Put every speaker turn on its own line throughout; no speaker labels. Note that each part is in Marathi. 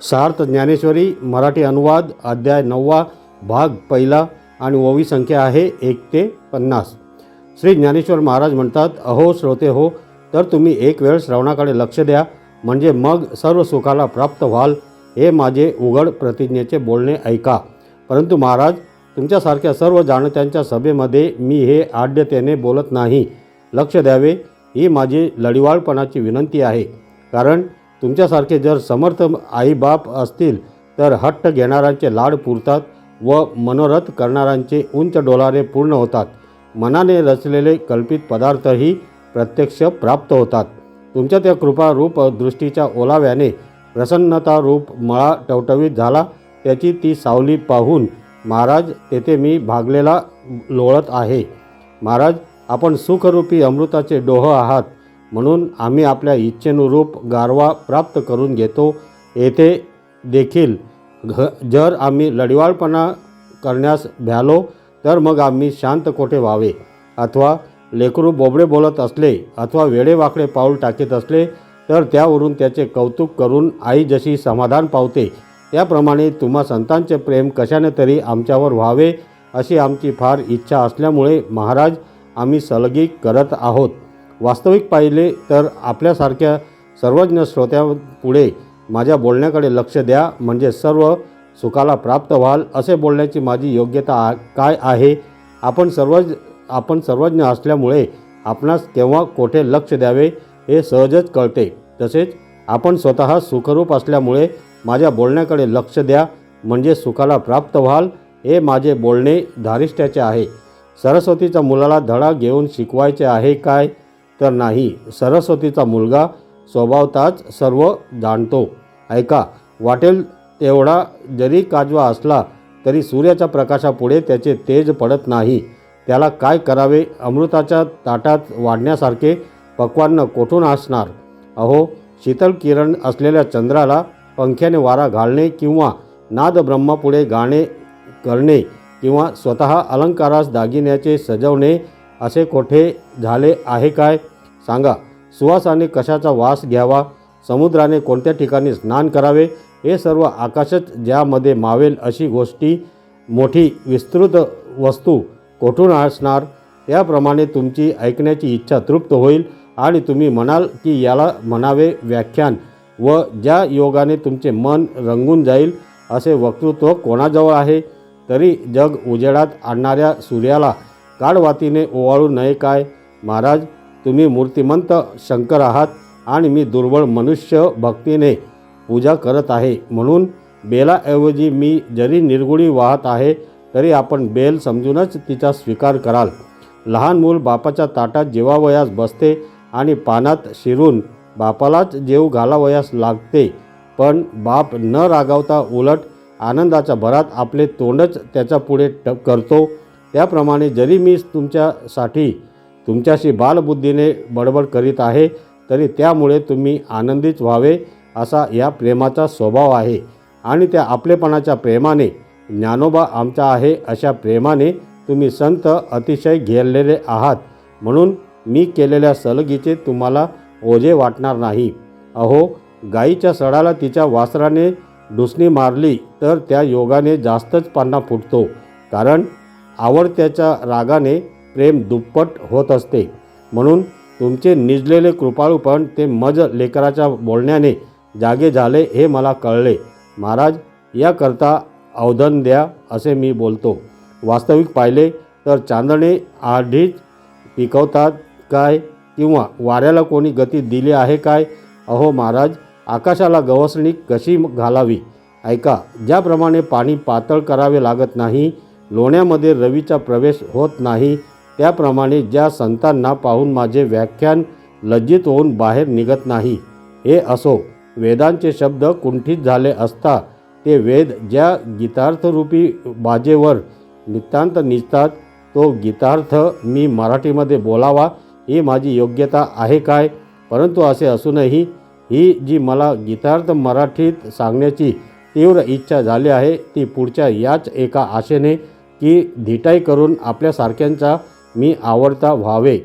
सार्थ ज्ञानेश्वरी मराठी अनुवाद अध्याय नववा भाग पहिला आणि ओवी संख्या आहे एक ते पन्नास. श्री ज्ञानेश्वर महाराज म्हणतात अहो श्रोते हो तर तुम्ही एक वेळ श्रवणाकडे लक्ष द्या म्हणजे मग सर्व सुखाला प्राप्त व्हाल. हे माझे उघड प्रतिज्ञेचे बोलणे ऐका. परंतु महाराज तुमच्यासारख्या सर्व जाणत्यांच्या सभेमध्ये मी हे आड्यतेने बोलत नाही. लक्ष द्यावे ही माझी लढिवाळपणाची विनंती आहे. कारण तुमच्यासारखे जर समर्थ आईबाप असतील तर हट्ट घेणाऱ्यांचे लाड पुरतात व मनोरथ करणाऱ्यांचे उंच डोलारे पूर्ण होतात. मनाने रचलेले कल्पित पदार्थही प्रत्यक्ष प्राप्त होतात. तुमच्या त्या कृपारूप दृष्टीच्या ओलाव्याने प्रसन्नता रूप मळा टवटवीत झाला त्याची ती सावली पाहून महाराज तेथे मी भागलेला लोळत आहे. महाराज आपण सुखरूपी अमृताचे डोह आहात. म्हणून आम्ही आपल्या इच्छेनुरूप गारवा प्राप्त करून घेतो. येथे देखील घ जर आम्ही लढिवाळपणा करण्यास भ्यालो तर मग आम्ही शांत कोठे व्हावे? अथवा लेकरू बोबडे बोलत असले अथवा वेडेवाकडे पाऊल टाकीत असले तर त्यावरून त्याचे कौतुक करून आई जशी समाधान पावते त्याप्रमाणे तुम्हा संतांचे प्रेम कशाने तरी आमच्यावर व्हावे अशी आमची फार इच्छा असल्यामुळे महाराज आम्ही सलगी करत आहोत. वास्तविक पाहिले तर आपल्यासारख्या सर्वज्ञ श्रोत्यापुढे माझ्या बोलण्याकडे लक्ष द्या म्हणजे सर्व सुखाला प्राप्त व्हाल असे बोलण्याची माझी योग्यता आ काय आहे? आपण सर्वज आपण सर्वज्ञ असल्यामुळे आपणास केव्हा कोठे लक्ष द्यावे हे सहजच कळते. तसेच आपण स्वतः सुखरूप असल्यामुळे माझ्या बोलण्याकडे लक्ष द्या म्हणजे सुखाला प्राप्त व्हाल हे माझे बोलणे धारिष्ट्याचे आहे. सरस्वतीचा मुलाला धडा घेऊन शिकवायचे आहे काय? तर नाही. सरस्वतीचा मुलगा स्वभावताच सर्व जाणतो. ऐका वाटेल तेवढा जरी काजवा असला तरी सूर्याच्या प्रकाशापुढे त्याचे तेज पडत नाही. त्याला काय करावे? अमृताच्या ताटात वाढण्यासारखे पक्वान्न कोठून असणार? अहो शीतल किरण असलेल्या चंद्राला पंख्याने वारा घालणे किंवा नाद ब्रह्मापुढे गाणे करणे किंवा स्वतः अलंकारास दागिन्याचे सजवणे असे कोठे झाले आहे काय? सांगा. सुवासाने कशाचा वास घ्यावा? समुद्राने कोणत्या ठिकाणी स्नान करावे? हे सर्व आकाशच ज्यामध्ये मावेल अशी गोष्टी मोठी विस्तृत वस्तू कोठून असणार? त्याप्रमाणे तुमची ऐकण्याची इच्छा तृप्त होईल आणि तुम्ही म्हणाल की याला म्हणावे व्याख्यान व ज्या योगाने तुमचे मन रंगून जाईल असे वक्तृत्व कोणाजवळ आहे? तरी जग उजेडात आणणाऱ्या सूर्याला काडवातीने ओवाळू नये काय? महाराज तुम्ही मूर्तिमंत शंकर आहात आणि मी दुर्बळ मनुष्य भक्तीने पूजा करत आहे. म्हणून बेलाऐवजी मी जरी निर्गुणी वाहत आहे तरी आपण बेल समजूनच तिचा स्वीकार कराल. लहान मूल बापाच्या ताटात जेवावयास बसते आणि पानात शिरून बापालाच जेव घालावयास लागते. पण बाप न रागावता उलट आनंदाच्या भरात आपले तोंडच त्याच्या पुढे ट करतो. त्याप्रमाणे जरी मी तुमच्यासाठी तुमच्याशी बालबुद्धीने बडबड करीत आहे तरी त्यामुळे तुम्ही आनंदीच व्हावे असा या प्रेमाचा स्वभाव आहे. आणि त्या आपलेपणाच्या प्रेमाने ज्ञानोबा आमचा आहे अशा प्रेमाने तुम्ही संत अतिशय घेरलेले आहात. म्हणून मी केलेल्या सलगीचे तुम्हाला ओझे वाटणार नाही. अहो गाईच्या सडाला तिच्या वासराने डुसणी मारली तर त्या योगाने जास्तच पान्ना फुटतो. कारण आवडत्याच्या रागाने प्रेम दुप्पट होत असते. म्हणून तुमचे निजलेले कृपाळूपण ते मज लेकराच्या बोलण्याने जागे झाले हे मला कळले. महाराज याकरता अवधन द्या असे मी बोलतो. वास्तविक पाहिले तर चांदणे आधीच पिकवतात काय किंवा वाऱ्याला कोणी गती दिली आहे काय? अहो महाराज आकाशाला गवसणी कशी घालावी? ऐका ज्याप्रमाणे पाणी पातळ करावे लागत नाही लोण्यामध्ये रवीचा प्रवेश होत नाही. त्याप्रमाणे ज्या संतांना पाहून माझे व्याख्यान लज्जित होऊन बाहेर निघत नाही. हे असो वेदांचे शब्द कुंठित झाले असता ते वेद ज्या गीतार्थरूपी बाजेवर नितांत निजतात तो गीतार्थ मी मराठीमध्ये बोलावा ही माझी योग्यता आहे काय? परंतु असे असूनही ही जी मला गीतार्थ मराठीत सांगण्याची तीव्र इच्छा झाली आहे ती पुढच्या याच एका आशेने की धिटाई करून आपल्यासारख्यांचा मी आवडता व्हावे.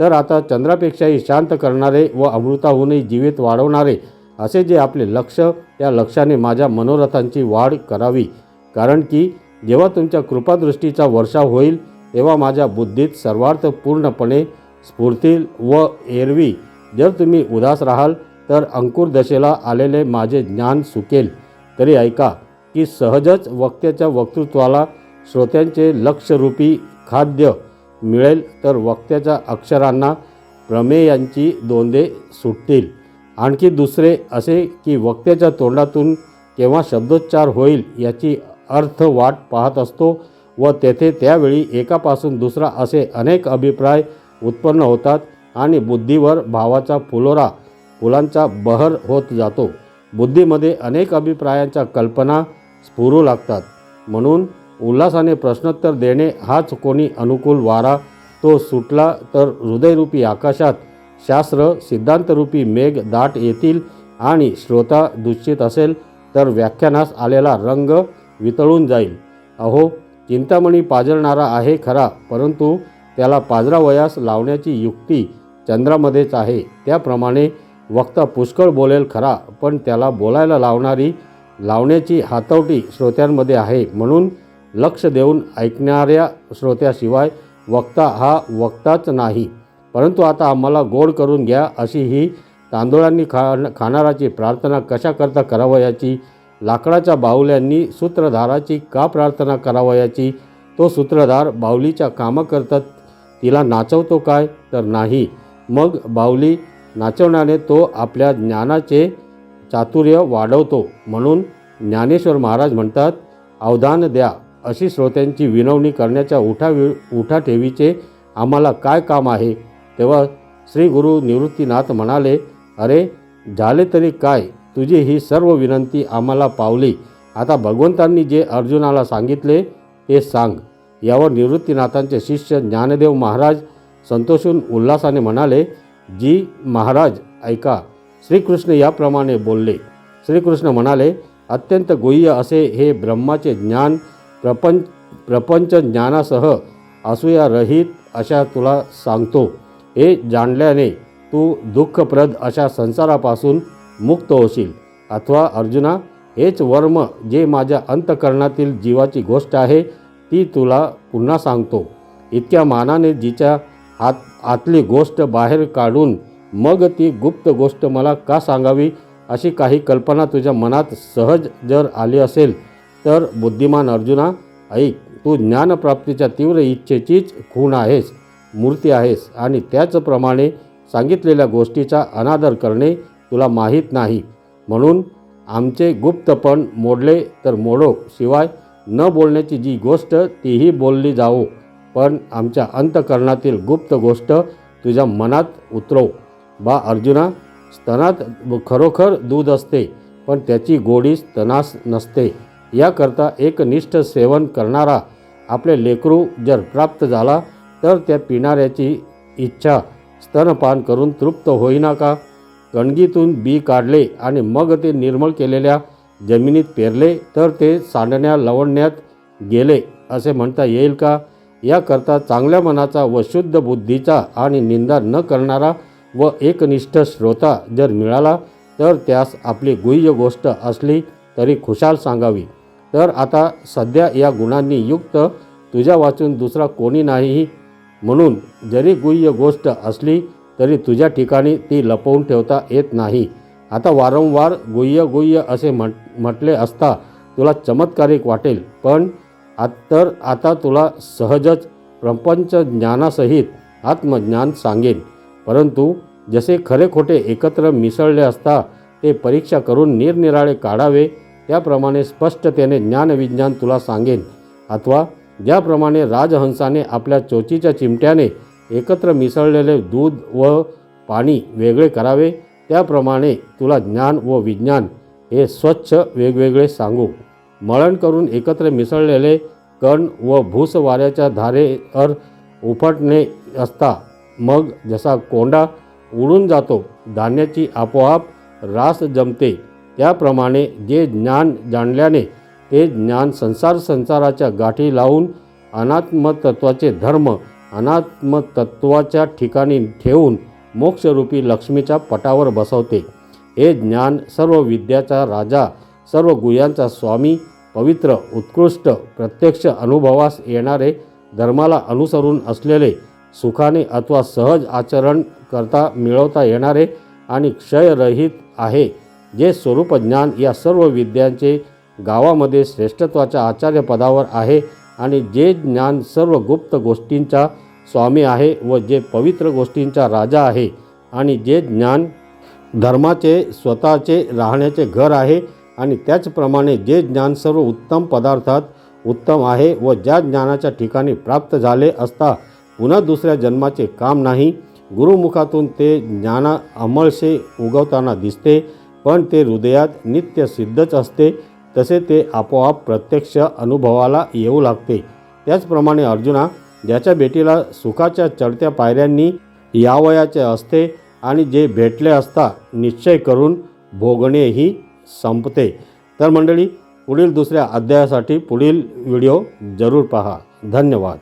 तर आता चंद्रापेक्षाही शांत करणारे व अमृताहूनही जीवित वाढवणारे असे जे आपले लक्ष त्या लक्षाने माझ्या मनोरथांची वाढ करावी. कारण की जेव्हा तुमच्या कृपादृष्टीचा वर्षाव होईल तेव्हा माझ्या बुद्धीत सर्वार्थ पूर्णपणे स्फूर्तील व एरवी. जर तुम्ही उदास राहाल तर अंकुर दशेला आलेले माझे ज्ञान सुकेल. तरी ऐका की सहजच वक्त्याच्या वक्तृत्वाला श्रोत्यांचे लक्षरूपी खाद्य मिळेल तर वक्त्याच्या अक्षरांना प्रमेयांची दोंदे सुटतील. आणखी दुसरे असे की वक्त्याच्या तोंडातून केव्हा शब्दोच्चार होईल याची अर्थ वाट पाहत असतो व तेथे त्यावेळी एकापासून दुसरा असे अनेक अभिप्राय उत्पन्न होतात आणि बुद्धीवर भावाचा फुलोरा फुलांचा बहर होत जातो. बुद्धीमध्ये अनेक अभिप्रायांच्या कल्पना स्फुरू लागतात. म्हणून उल्हासाने प्रश्नोत्तर देणे हाच कोणी अनुकूल वारा. तो सुटला तर हृदयरूपी आकाशात शास्त्र सिद्धांतरूपी मेघ दाट येतील आणि श्रोता दुश्चित असेल तर व्याख्यानास आलेला रंग वितळून जाईल. अहो चिंतामणी पाजळणारा आहे खरा परंतु त्याला पाजरावयास लावण्याची युक्ती चंद्रामध्येच आहे. त्याप्रमाणे वक्ता पुष्कळ बोलेल खरा पण त्याला बोलायला लावणारी लावण्याची हातवटी श्रोत्यांमध्ये आहे. म्हणून लक्ष देऊन ऐकणाऱ्या श्रोत्याशिवाय वक्ता हा वक्ताच नाही. परंतु आता आम्हाला गोड करून घ्या अशी ही तांदुळांनी खा खाणाराची प्रार्थना कशाकरता करावयाची लाकडाच्या बाहुल्यांनी सूत्रधाराची का प्रार्थना करावयाची तो सूत्रधार बाहुलीच्या कामं करतात तिला नाचवतो काय? तर नाही. मग बाहुली नाचवण्याने तो आपल्या ज्ञानाचे चातुर्य वाढवतो. म्हणून ज्ञानेश्वर महाराज म्हणतात अवधान द्या. अशी श्रोत्यांची विनवणी करण्याच्या उठा उठाठेवीचे आम्हाला काय काम आहे? तेव्हा श्री गुरु निवृत्तीनाथ म्हणाले अरे झाले तरी काय? तुझी ही सर्व विनंती आम्हाला पावली. आता भगवंतांनी जे अर्जुनाला सांगितले ते सांग. यावर निवृत्तीनाथांचे शिष्य ज्ञानदेव महाराज संतोषून उल्हासाने म्हणाले जी महाराज ऐका. श्रीकृष्ण याप्रमाणे बोलले. श्रीकृष्ण म्हणाले अत्यंत गुह्य असे हे ब्रह्माचे ज्ञान प्रपंच प्रपंच ज्ञानासह असूयारहित अशा तुला सांगतो. हे जाणल्याने तू दुःखप्रद अशा संसारापासून मुक्त होशील. अथवा अर्जुना हेच वर्म जे माझ्या अंतकरणातील जीवाची गोष्ट आहे ती तुला पुन्हा सांगतो. इतक्या मानाने जिच्या आत आतली गोष्ट बाहेर काढून मग ती गुप्त गोष्ट मला का सांगावी अशी काही कल्पना तुझ्या मनात सहज जर आली असेल तर बुद्धिमान अर्जुना ऐक तू ज्ञानप्राप्तीच्या तीव्र इच्छेचीच खूण आहेस मूर्ती आहेस आणि त्याचप्रमाणे सांगितलेल्या गोष्टीचा अनादर करणे तुला माहीत नाही. म्हणून आमचे गुप्तपण मोडले तर मोडो शिवाय न बोलण्याची जी गोष्ट तीही बोलली जावो. पण आमच्या अंतकरणातील गुप्त गोष्ट तुझ्या मनात उतरव. बा अर्जुना स्तनात खरोखर दूध असते पण त्याची गोडी स्तनास नसते. याकरता एकनिष्ठ सेवन करणारा आपले लेकरू जर प्राप्त झाला तर त्या पिणाऱ्याची इच्छा स्तनपान करून तृप्त होईना का? कणगीतून बी काढले आणि मग ते निर्मळ केलेल्या जमिनीत पेरले तर ते सांडण्या लवण्यात गेले असे म्हणता येईल का? याकरता चांगल्या मनाचा व शुद्ध बुद्धीचा आणि निंदा न करणारा व एकनिष्ठ श्रोता जर मिळाला तर त्यास आपली गुह्य गोष्ट असली तरी खुशाल सांगावी. तर आता सध्या या गुणांनी युक्त तुझ्या वाचून दुसरा कोणी नाही. म्हणून जरी गुह्य गोष्ट असली तरी तुझ्या ठिकाणी ती लपवून ठेवता येत नाही. आता वारंवार गुह्य गुह्य असे म्हट म्हटले असता तुला चमत्कारिक वाटेल. पण आत तर आता तुला सहजच प्रपंच ज्ञानासहित आत्मज्ञान सांगेन. परंतु जसे खरे खोटे एकत्र मिसळले असता ते परीक्षा करून निरनिराळे काढावे त्याप्रमाणे स्पष्टतेने ज्ञानविज्ञान तुला सांगेन. अथवा ज्याप्रमाणे राजहंसाने आपल्या चोचीच्या चिमट्याने एकत्र मिसळलेले दूध व पाणी वेगळे करावे त्याप्रमाणे तुला ज्ञान व विज्ञान हे स्वच्छ वेगवेगळे सांगू. मळण करून एकत्र मिसळलेले कण व भूसवाऱ्याच्या धारेवर उपटणे असता मग जसा कोंडा उडून जातो धान्याची आपोआप रास जमते त्याप्रमाणे जे ज्ञान जाणल्याने ते ज्ञान संसार संसाराच्या गाठी लावून अनात्मतत्वाचे धर्म अनात्मतत्वाच्या ठिकाणी ठेवून मोक्षरूपी लक्ष्मीच्या पटावर बसवते. हे ज्ञान सर्व विद्याचा राजा सर्व गुह्यांचा स्वामी पवित्र उत्कृष्ट प्रत्यक्ष अनुभवास येणारे धर्माला अनुसरून असलेले सुखाने अथवा सहज आचरण करता मिळवता येणारे आणि क्षयरहित आहे. जे स्वरूप ज्ञान या सर्व विद्यांचे गावामध्ये श्रेष्ठत्वाच्या आचार्यपदावर आहे आणि जे ज्ञान सर्व गुप्त गोष्टींचा स्वामी आहे व जे पवित्र गोष्टींचा राजा आहे आणि जे ज्ञान धर्माचे स्वतःचे राहण्याचे घर आहे आणि त्याचप्रमाणे जे ज्ञान सर्व उत्तम पदार्थात उत्तम आहे व ज्या ज्ञानाच्या ठिकाणी प्राप्त झाले असता पुन्हा दुसऱ्या जन्माचे काम नाही गुरुमुखातून ते ज्ञाना अमळशे उगवताना दिसते पण ते हृदयात नित्य सिद्धच असते तसे ते आपोआप प्रत्यक्ष अनुभवाला येऊ लागते. त्याचप्रमाणे अर्जुना ज्याच्या भेटीला सुखाच्या चढत्या पायऱ्यांनी यावयाचे असते आणि जे भेटले असता निश्चय करून भोगणेही संपते. तर मंडळी पुढील दुसऱ्या अध्यायासाठी पुढील व्हिडिओ जरूर पहा. धन्यवाद.